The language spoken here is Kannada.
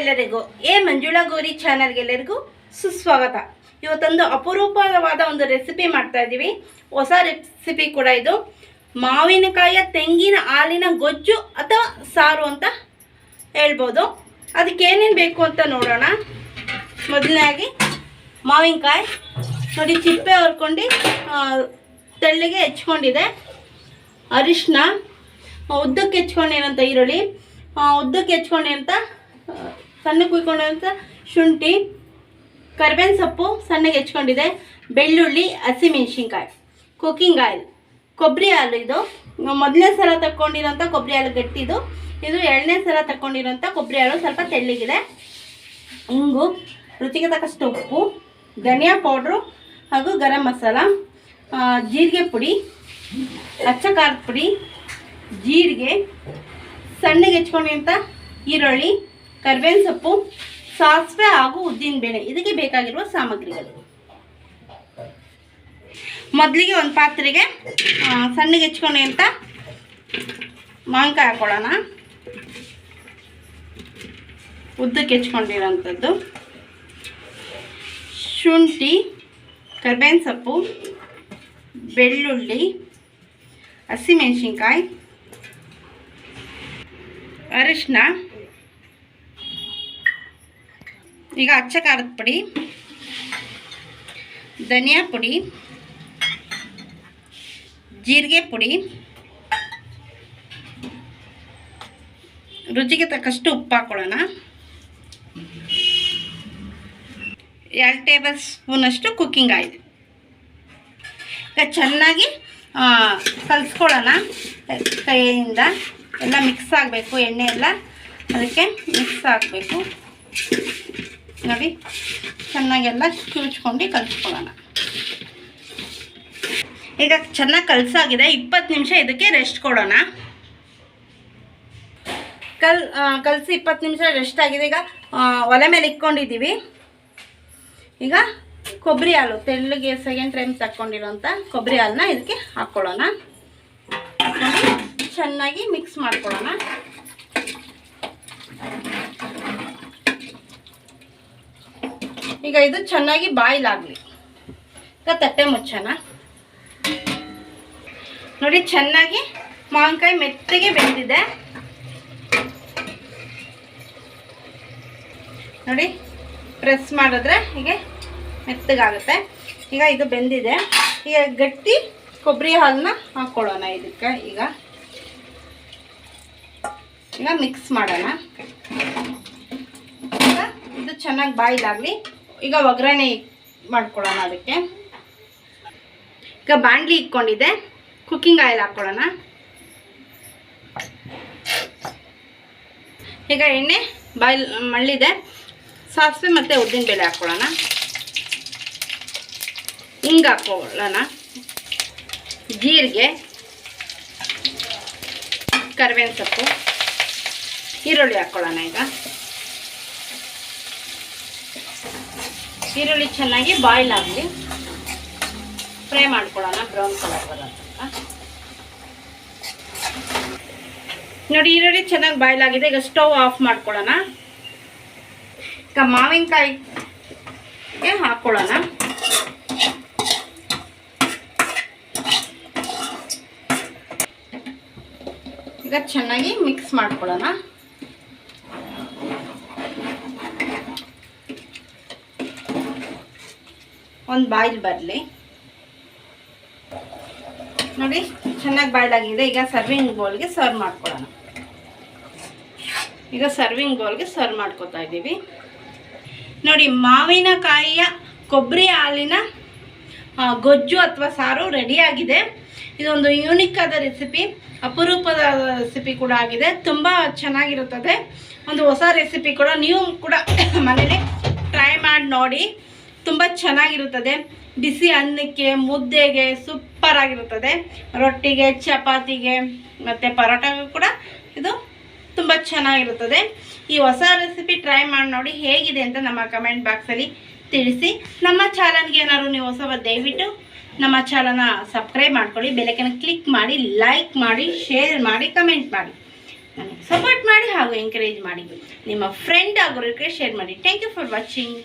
ಎಲ್ಲರಿಗೂ, ಎ ಮಂಜುಳಾ ಗೌರಿ ಚಾನಲ್ಗೆ ಎಲ್ಲರಿಗೂ ಸುಸ್ವಾಗತ. ಇವತ್ತೊಂದು ಅಪರೂಪವಾದ ಒಂದು ರೆಸಿಪಿ ಮಾಡ್ತಾ ಇದ್ದೀವಿ. ಹೊಸ ರೆಸಿಪಿ ಕೂಡ ಇದು. ಮಾವಿನಕಾಯಿಯ ತೆಂಗಿನ ಹಾಲಿನ ಗೊಜ್ಜು ಅಥವಾ ಸಾರು ಅಂತ ಹೇಳ್ಬೋದು. ಅದಕ್ಕೆ ಏನೇನು ಬೇಕು ಅಂತ ನೋಡೋಣ. ಮೊದಲನೇದಾಗಿ, ಮಾವಿನಕಾಯಿ ನೋಡಿ, ಚಿಪ್ಪೆ ಹೊರ್ಕೊಂಡು ತೆಳ್ಳಿಗೆ ಹೆಚ್ಕೊಂಡಿದೆ. ಅರಿಶಿನ ಉದ್ದಕ್ಕೆ ಹೆಚ್ಕೊಂಡಿರೋಂಥ ಈರುಳ್ಳಿ ಉದ್ದಕ್ಕೆ ಹೆಚ್ಕೊಂಡಿರೋಂಥ ಆ, ಸಣ್ಣಗೆ ಕುಯ್ಕೊಂಡಿರೋಂಥ ಶುಂಠಿ ಕರ್ಬೇವಿನ ಸೊಪ್ಪು ಸಣ್ಣಗೆ ಹೆಚ್ಕೊಂಡಿದೆ ಬೆಳ್ಳುಳ್ಳಿ ಹಸಿಮೆಣ್ಸಿನ್ಕಾಯಿ ಕುಕ್ಕಿಂಗ್ ಆಯಿಲ್ ಕೊಬ್ಬರಿ ಹಾಲು ಇದು. ಮೊದಲನೇ ಸಲ ತಗೊಂಡಿರೋಂಥ ಕೊಬ್ಬರಿ ಹಾಲು ಗಟ್ಟಿದು. ಇದು ಎರಡನೇ ಸಲ ತಗೊಂಡಿರೋಂಥ ಕೊಬ್ಬರಿ ಹಾಲು ಸ್ವಲ್ಪ ತೆಳ್ಳಗಿದೆ. ಇಂಗು ರುಚಿಗೆ ತಕ್ಕಷ್ಟು ಉಪ್ಪು ಧನಿಯಾ ಪೌಡ್ರು ಹಾಗೂ ಗರಂ ಮಸಾಲ ಜೀರಿಗೆ ಪುಡಿ ಅಚ್ಚ ಖಾರದ ಪುಡಿ ಜೀರಿಗೆ ಸಣ್ಣಗೆ ಹೆಚ್ಕೊಂಡಿರೋಂಥ ಈರುಳ್ಳಿ ಕರ್ಬೇವಿನ ಸೊಪ್ಪು, ಸಾಸಿವೆ ಹಾಗೂ ಉದ್ದಿನ ಬೇಳೆ. ಇದಕ್ಕೆ ಬೇಕಾಗಿರುವ ಸಾಮಗ್ರಿಗಳು. ಮೊದಲಿಗೆ ಒಂದು ಪಾತ್ರೆಗೆ ಸಣ್ಣಗೆ ಹೆಚ್ಕೊಂಡು ಅಂತ ಮಾವಿನಕಾಯಿ ಹಾಕೊಳ್ಳೋಣ. ಉದ್ದಕ್ಕೆ ಹೆಚ್ಕೊಂಡಿರೋಂಥದ್ದು. ಶುಂಠಿ, ಕರ್ಬೇವಿನ ಸೊಪ್ಪು, ಬೆಳ್ಳುಳ್ಳಿ, ಹಸಿಮೆಣಸಿನ್ಕಾಯಿ ಅರಿಶಿನ ಈಗ ಅಚ್ಚ ಖಾರದ ಪುಡಿ, ಧನಿಯಾ ಪುಡಿ, ಜೀರಿಗೆ ಪುಡಿ, ರುಚಿಗೆ ತಕ್ಕಷ್ಟು ಉಪ್ಪು ಹಾಕೊಳ್ಳೋಣ. ಎರಡು ಟೇಬಲ್ ಸ್ಪೂನಷ್ಟು ಕುಕ್ಕಿಂಗ್ ಆಯಿಲ್. ಈಗ ಚೆನ್ನಾಗಿ ಕಲಿಸ್ಕೊಳ್ಳೋಣ. ಕೈಯಿಂದ ಎಲ್ಲ ಮಿಕ್ಸ್ ಆಗಬೇಕು, ಎಣ್ಣೆ ಎಲ್ಲ ಅದಕ್ಕೆ ಮಿಕ್ಸ್ ಆಗಬೇಕು. ನೋಡಿ, ಚೆನ್ನಾಗೆಲ್ಲ ಕಿವುಚ್ಕೊಂಡು ಕಲಿಸ್ಕೊಳ್ಳೋಣ ಈಗ ಚೆನ್ನಾಗಿ ಕಲಸಾಗಿದೆ, ಇಪ್ಪತ್ತು ನಿಮಿಷ ಇದಕ್ಕೆ ರೆಸ್ಟ್ ಕೊಡೋಣ. ಕಲ್ ಕಲಸಿ ಇಪ್ಪತ್ತು ನಿಮಿಷ ರೆಸ್ಟ್ ಆಗಿದೆ. ಈಗ ಒಲೆ ಮೇಲೆ ಇಟ್ಕೊಂಡಿದ್ದೀವಿ. ಈಗ ಕೊಬ್ಬರಿ ಹಾಲು, ತೆಳ್ಳಗೆ ಸೆಕೆಂಡ್ ಟೈಮ್ ತಕ್ಕೊಂಡಿರೋಂಥ ಕೊಬ್ಬರಿ ಹಾಲನ್ನ ಇದಕ್ಕೆ ಹಾಕ್ಕೊಳ್ಳೋಣ. ಚೆನ್ನಾಗಿ ಮಿಕ್ಸ್ ಮಾಡ್ಕೊಳ್ಳೋಣ. ಈಗ ಇದು ಚೆನ್ನಾಗಿ ಬಾಯ್ಲ್ ಆಗಲಿ ಈಗ ತಟ್ಟೆ ಮುಚ್ಚೋಣ. ನೋಡಿ, ಚೆನ್ನಾಗಿ ಮಾವಿನಕಾಯಿ ಮೆತ್ತಗೆ ಬೆಂದಿದೆ. ನೋಡಿ, ಪ್ರೆಸ್ ಮಾಡಿದ್ರೆ ಹೀಗೆ ಮೆತ್ತಗಾಗುತ್ತೆ. ಈಗ ಇದು ಬೆಂದಿದೆ. ಈಗ ಗಟ್ಟಿ ಕೊಬ್ಬರಿ ಹಾಲನ್ನ ಹಾಕ್ಕೊಳ್ಳೋಣ ಇದಕ್ಕೆ. ಈಗ ಈಗ ಮಿಕ್ಸ್ ಮಾಡೋಣ. ಇದು ಚೆನ್ನಾಗಿ ಬಾಯ್ಲಾಗಲಿ. ಈಗ ಒಗ್ಗರಣೆ ಮಾಡ್ಕೊಳ್ಳೋಣ ಅದಕ್ಕೆ. ಈಗ ಬಾಣಲಿ ಇಟ್ಕೊಂಡಿದೆ ಕುಕ್ಕಿಂಗ್ ಆಯಿಲ್ ಹಾಕ್ಕೊಳ್ಳೋಣ ಈಗ ಎಣ್ಣೆ ಬಾಯ್ಲ್ ಮಳ್ಳಿದೆ. ಸಾಸಿವೆ ಮತ್ತು ಉದ್ದಿನಬೇಳೆ ಹಾಕ್ಕೊಳ್ಳೋಣ ಹಿಂಗೆ ಹಾಕ್ಕೊಳ್ಳೋಣ ಜೀರಿಗೆ, ಕರಿಬೇವಿನ ಸೊಪ್ಪು, ಈರುಳ್ಳಿ ಹಾಕ್ಕೊಳ್ಳೋಣ ಈಗ. ಈರುಳ್ಳಿ ಚೆನ್ನಾಗಿ ಬಾಯ್ಲ್ ಆಗಲಿ ಫ್ರೈ ಮಾಡ್ಕೊಳ್ಳೋಣ, ಬ್ರೌನ್ ಕಲರ್ ಬರೋ ನೋಡಿ, ಈರುಳ್ಳಿ ಚೆನ್ನಾಗಿ ಬಾಯ್ಲ್ ಆಗಿದೆ. ಈಗ ಸ್ಟವ್ ಆಫ್ ಮಾಡ್ಕೊಳ್ಳೋಣ. ಈಗ ಮಾವಿನಕಾಯಿಗೆ ಹಾಕ್ಕೊಳ್ಳೋಣ ಈಗ ಚೆನ್ನಾಗಿ ಮಿಕ್ಸ್ ಮಾಡ್ಕೊಳ್ಳೋಣ. ಒಂದು ಬಾಯ್ಲ್ ಬರಲಿ. ನೋಡಿ, ಚೆನ್ನಾಗಿ ಬಾಯ್ಲ್ ಆಗಿದೆ. ಈಗ ಸರ್ವಿಂಗ್ ಬೌಲ್ಗೆ ಸರ್ವ್ ಮಾಡ್ಕೊಳ್ಳೋಣ. ಈಗ ಸರ್ವಿಂಗ್ ಬೌಲ್ಗೆ ಸರ್ವ್ ಮಾಡ್ಕೋತಾ ಇದ್ದೀವಿ. ನೋಡಿ ಮಾವಿನಕಾಯಿಯ ಕೊಬ್ಬರಿ ಹಾಲಿನ ಗೊಜ್ಜು ಅಥವಾ ಸಾರು ರೆಡಿಯಾಗಿದೆ ಇದೊಂದು ಯೂನಿಕ್ ಆದ ರೆಸಿಪಿ ಅಪರೂಪದ ರೆಸಿಪಿ ಕೂಡ ಆಗಿದೆ. ತುಂಬ ಚೆನ್ನಾಗಿರುತ್ತದೆ. ಒಂದು ಹೊಸ ರೆಸಿಪಿ ಕೂಡ ನೀವು ಕೂಡ ಮನೇಲಿ ಟ್ರೈ ಮಾಡಿ ನೋಡಿ. ತುಂಬ ಚೆನ್ನಾಗಿರುತ್ತದೆ. ಬಿಸಿ ಅನ್ನಕ್ಕೆ, ಮುದ್ದೆಗೆ ಸೂಪರ್ ಆಗಿರುತ್ತದೆ. ರೊಟ್ಟಿಗೆ, ಚಪಾತಿಗೆ ಮತ್ತು ಪರೋಟಗೂ ಕೂಡ ಇದು ತುಂಬ ಚೆನ್ನಾಗಿರುತ್ತದೆ. ಈ ಹೊಸ ರೆಸಿಪಿ ಟ್ರೈ ಮಾಡಿ ನೋಡಿ ಹೇಗಿದೆ ಅಂತ ನಮ್ಮ ಕಮೆಂಟ್ ಬಾಕ್ಸಲ್ಲಿ ತಿಳಿಸಿ. ನಮ್ಮ ಚಾನಲ್ಗೆ ಏನಾದ್ರು ನೀವು ಹೊಸವ ದಯವಿಟ್ಟು ನಮ್ಮ ಚಾನಲ್ನ ಸಬ್ಸ್ಕ್ರೈಬ್ ಮಾಡ್ಕೊಳ್ಳಿ. ಬೆಲೆಕನ್ನು ಕ್ಲಿಕ್ ಮಾಡಿ ಲೈಕ್ ಮಾಡಿ ಶೇರ್ ಮಾಡಿ ಕಮೆಂಟ್ ಮಾಡಿ. ಸಪೋರ್ಟ್ ಮಾಡಿ ಹಾಗೂ ಎಂಕರೇಜ್ ಮಾಡಿ. ನಿಮ್ಮ ಫ್ರೆಂಡ್ ಆಗೋರಿಗೆ ಶೇರ್ ಮಾಡಿ. Thank you for watching